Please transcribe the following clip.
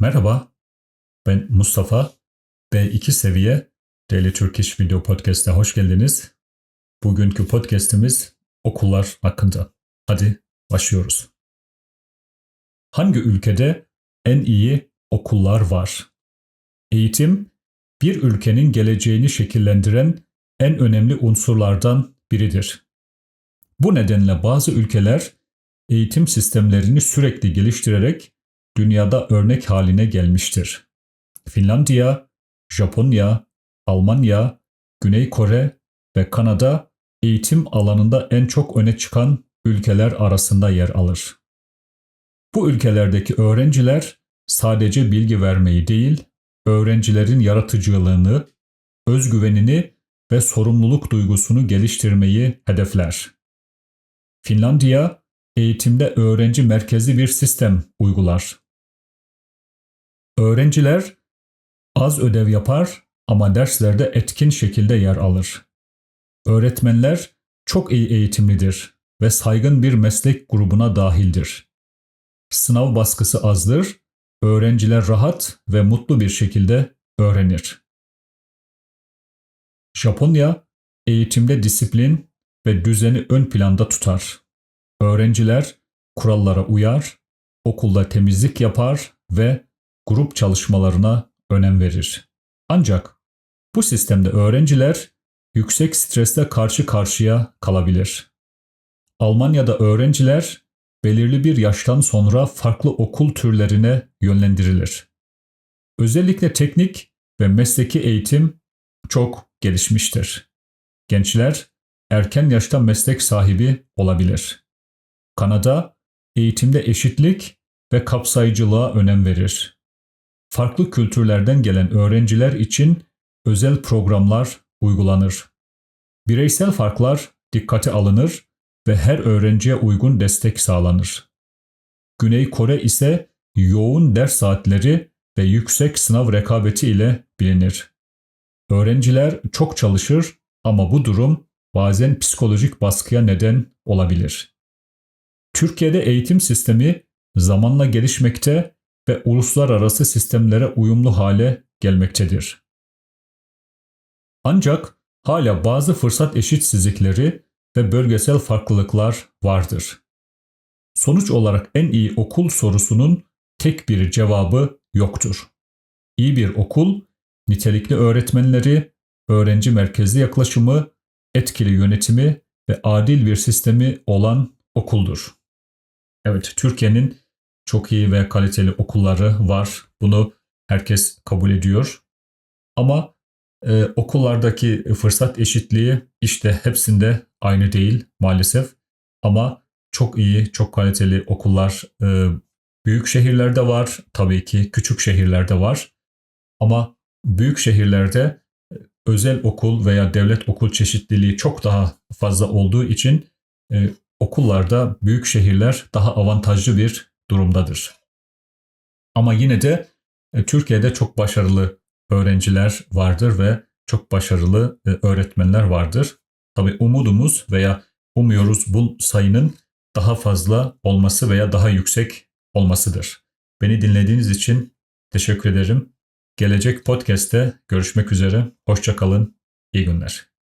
Merhaba, ben Mustafa. B2 seviye Daily Turkish Video Podcast'a hoş geldiniz. Bugünkü podcast'imiz okullar hakkında. Hadi başlıyoruz. Hangi ülkede en iyi okullar var? Eğitim, bir ülkenin geleceğini şekillendiren en önemli unsurlardan biridir. Bu nedenle bazı ülkeler eğitim sistemlerini sürekli geliştirerek dünyada örnek haline gelmiştir. Finlandiya, Japonya, Almanya, Güney Kore ve Kanada eğitim alanında en çok öne çıkan ülkeler arasında yer alır. Bu ülkelerdeki öğrenciler sadece bilgi vermeyi değil, öğrencilerin yaratıcılığını, özgüvenini ve sorumluluk duygusunu geliştirmeyi hedefler. Finlandiya, eğitimde öğrenci merkezli bir sistem uygular. Öğrenciler az ödev yapar ama derslerde etkin şekilde yer alır. Öğretmenler çok iyi eğitimlidir ve saygın bir meslek grubuna dahildir. Sınav baskısı azdır, öğrenciler rahat ve mutlu bir şekilde öğrenir. Japonya eğitimde disiplin ve düzeni ön planda tutar. Öğrenciler kurallara uyar, okulda temizlik yapar ve grup çalışmalarına önem verir. Ancak bu sistemde öğrenciler yüksek stresle karşı karşıya kalabilir. Almanya'da öğrenciler belirli bir yaştan sonra farklı okul türlerine yönlendirilir. Özellikle teknik ve mesleki eğitim çok gelişmiştir. Gençler erken yaşta meslek sahibi olabilir. Kanada eğitimde eşitlik ve kapsayıcılığa önem verir. Farklı kültürlerden gelen öğrenciler için özel programlar uygulanır. Bireysel farklar dikkate alınır ve her öğrenciye uygun destek sağlanır. Güney Kore ise yoğun ders saatleri ve yüksek sınav rekabeti ile bilinir. Öğrenciler çok çalışır ama bu durum bazen psikolojik baskıya neden olabilir. Türkiye'de eğitim sistemi zamanla gelişmekte ve uluslararası sistemlere uyumlu hale gelmektedir. Ancak hala bazı fırsat eşitsizlikleri ve bölgesel farklılıklar vardır. Sonuç olarak en iyi okul sorusunun tek bir cevabı yoktur. İyi bir okul, nitelikli öğretmenleri, öğrenci merkezli yaklaşımı, etkili yönetimi ve adil bir sistemi olan okuldur. Evet, Türkiye'nin çok iyi ve kaliteli okulları var. Bunu herkes kabul ediyor. Ama e, okullardaki fırsat eşitliği işte hepsinde aynı değil maalesef. Ama çok iyi, çok kaliteli okullar e, büyük şehirlerde var. Tabii ki küçük şehirlerde var. Ama büyük şehirlerde e, özel okul veya devlet okul çeşitliliği çok daha fazla olduğu için e, okullarda büyük şehirler daha avantajlı bir durumdadır. Ama yine de e, Türkiye'de çok başarılı öğrenciler vardır ve çok başarılı e, öğretmenler vardır. Tabi umudumuz veya umuyoruz bu sayının daha fazla olması veya daha yüksek olmasıdır. Beni dinlediğiniz için teşekkür ederim. Gelecek podcast'te görüşmek üzere. Hoşçakalın. İyi günler.